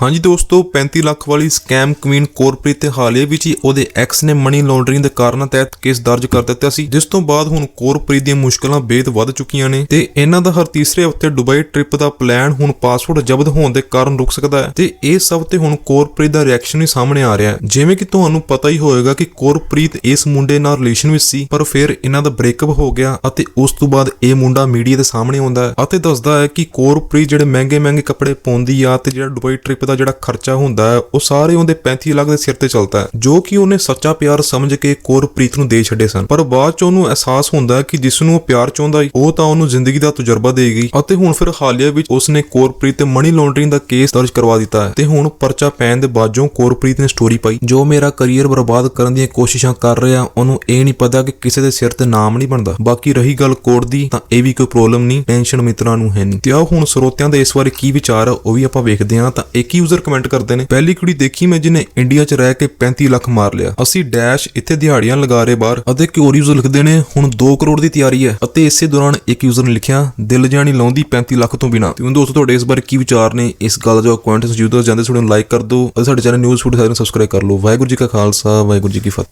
ਹਾਂਜੀ ਦੋਸਤੋ 35 ਲੱਖ ਵਾਲੀ ਸਕੈਮ ਕੁਈਨ ਕੋਰਪ੍ਰੀਤ ਤੇ ਹਾਲੇ ਵਿੱਚ ਹੀ ਉਹਦੇ ਐਕਸ ਨੇ ਮਨੀ ਲਾਂਡਰਿੰਗ ਦੇ ਕਾਰਨਾਂ ਤਹਿਤ ਕੇਸ ਦਰਜ ਕਰ ਦਿੱਤਾ ਸੀ, ਜਿਸ ਤੋਂ ਬਾਅਦ ਹੁਣ ਕੋਰਪ੍ਰੀਤ ਦੀਆਂ ਮੁਸ਼ਕਲਾਂ ਬੇਦ ਵੱਧ ਚੁੱਕੀਆਂ ਨੇ ਤੇ ਇਹਨਾਂ ਦਾ ਹਰ ਤੀਸਰੇ ਹਫ਼ਤੇ ਦੁਬਈ ਟ੍ਰਿਪ ਦਾ ਪਲਾਨ ਹੁਣ ਪਾਸਪੋਰਟ ਜ਼ਬਤ ਹੋਣ ਦੇ ਕਾਰਨ ਰੁਕ ਸਕਦਾ ਹੈ ਤੇ ਇਸ ਸਭ ਤੇ ਹੁਣ ਕੋਰਪ੍ਰੀਤ ਦਾ ਰਿਐਕਸ਼ਨ ਹੀ ਸਾਹਮਣੇ ਆ ਰਿਹਾ ਹੈ। ਜਿਵੇਂ ਕਿ ਤੁਹਾਨੂੰ ਪਤਾ ਹੀ ਹੋਵੇਗਾ ਕਿ ਕੋਰਪ੍ਰੀਤ ਇਸ ਮੁੰਡੇ ਨਾਲ ਰਿਲੇਸ਼ਨ ਵਿੱਚ ਸੀ, ਪਰ ਫਿਰ ਇਹਨਾਂ ਦਾ ਬ੍ਰੇਕਅਪ ਹੋ ਗਿਆ ਅਤੇ ਉਸ ਤੋਂ ਬਾਅਦ ਇਹ ਮੁੰਡਾ ਮੀਡੀਆ ਦੇ ਸਾਹਮਣੇ ਆਉਂਦਾ ਹੈ ਅਤੇ ਦੱਸਦਾ ਹੈ ਕਿ ਕੋਰਪ੍ਰੀਤ ਜਿਹੜੇ ਮਹਿੰਗੇ ਮਹਿੰਗੇ ਕੱਪੜੇ ਪਾਉਂਦੀ ਆ ਤੇ ਜਿਹੜਾ ਦੁਬਈ ਟ੍ਰਿਪ ਦਾ ਜਿਹੜਾ ਖਰਚਾ ਹੁੰਦਾ ਹੈ, ਉਹ ਸਾਰੇ ਉਹਦੇ 35 ਲੱਖ ਦੇ ਸਿਰ ਤੇ ਚੱਲਦਾ ਹੈ, ਜੋ ਕਿ ਉਹਨੇ ਸੱਚਾ ਪਿਆਰ ਸਮਝ ਕੇ ਕੋਰਪ੍ਰੀਤ ਨੂੰ ਦੇ ਛੱਡੇ ਸਨ। ਪਰ ਬਾਅਦ ਚ ਉਹਨੂੰ ਅਹਿਸਾਸ ਹੁੰਦਾ ਹੈ ਕਿ ਜਿਸ ਨੂੰ ਉਹ ਪਿਆਰ ਚਾਹੁੰਦਾ ਉਹ ਤਾਂ ਉਹਨੂੰ ਜ਼ਿੰਦਗੀ ਦਾ ਤਜਰਬਾ ਦੇ ਗਈ ਅਤੇ ਹੁਣ ਫਿਰ ਹਾਲੀਆ ਵਿੱਚ ਉਸਨੇ ਕੋਰਪ੍ਰੀਤ ਤੇ ਮਨੀ ਲਾਂਡਰਿੰਗ ਦਾ ਕੇਸ ਦਰਜ ਕਰਵਾ ਦਿੱਤਾ ਹੈ। ਤੇ ਹੁਣ ਪਰਚਾ ਪੈਣ ਦੇ ਬਾਅਦੋਂ ਕੋਰਪ੍ਰੀਤ ਨੇ ਸਟੋਰੀ ਪਾਈ। ਜੋ ਮੇਰਾ ਕੈਰੀਅਰ ਬਰਬਾਦ ਕਰਨ ਦੀਆਂ ਕੋਸ਼ਿਸ਼ਾਂ ਕਰ ਰਿਹਾ, ਉਹਨੂੰ ਇਹ ਨਹੀਂ ਪਤਾ ਕਿ ਕਿਸੇ ਦੇ ਸਿਰ ਤੇ ਨਾਮ ਨਹੀਂ ਬਣਦਾ। ਬਾਕੀ ਰਹੀ ਗੱਲ ਕੋਰਟ ਦੀ, ਤਾਂ ਇਹ ਵੀ ਕੋਈ ਪ੍ਰੋਬਲਮ ਨਹੀਂ, ਟੈਨਸ਼ਨ ਮਿੱਤਰਾਂ ਨੂੰ ਹੈ ਨਹੀਂ। ਤੇ ਆਓ ਹੁਣ ਸਰੋਤਿਆਂ ਦੇ ਇਸ ਬਾਰੇ ਕੀ ਵਿਚਾਰ ਆ, ਉਹ ਵੀ ਆਪਾਂ ਵੇਖਦੇ ਹਾਂ, ਤਾਂ ਇੱਕ ਹੀ ਯੂਜ਼ਰ ਕਮੈਂਟ ਕਰਦੇ ਨੇ, ਪਹਿਲੀ ਕੁੜੀ ਦੇਖੀ ਮੈਂ ਜਿਹਨੇ ਇੰਡੀਆ 'ਚ ਰਹਿ ਕੇ 35 ਲੱਖ ਮਾਰ ਲਿਆ। ਅਸੀਂ ਡੈਸ਼ ਇੱਥੇ ਦਿਹਾੜੀਆਂ ਲਗਾ ਰਹੇ ਬਾਹਰ ਅਤੇ ਇੱਕ ਯੂਜ਼ਰ ਲਿਖਦੇ ਨੇ, ਹੁਣ 2 ਕਰੋੜ ਦੀ ਤਿਆਰੀ ਹੈ। ਅਤੇ ਇਸੇ ਦੌਰਾਨ ਇੱਕ ਯੂਜ਼ਰ ਨੇ ਲਿਖਿਆ, ਦਿਲ ਜਾਣੀ ਲਾਉਂਦੀ 35 ਲੱਖ ਤੋਂ ਬਿਨਾ। ਤੇ ਹੁਣ ਦੋਸਤੋ, ਤੁਹਾਡੇ ਇਸ ਬਾਰੇ ਕੀ ਵਿਚਾਰ ਨੇ? ਇਸ ਗੱਲ ਦਾ ਜੋ ਕਮੈਂਟਸ ਜਰੂਰ ਜਾਂਦੇ। ਸਾਡੇ ਲਾਈਕ ਕਰ ਦਿਓ ਅਤੇ ਸਾਡੇ ਚੈਨਲ ਨਿਊਜ਼ ਫੂਡ ਸਾਰੇ ਨੂੰ ਸਬਸਕ੍ਰਾਈਬ ਕਰ ਲਓ। ਵਾਹਿਗੁਰੂ ਜੀ ਕਾ ਖਾਲਸਾ, ਵਾਹਿਗੁਰੂ ਜੀ ਕੀ ਫਤਿਹ।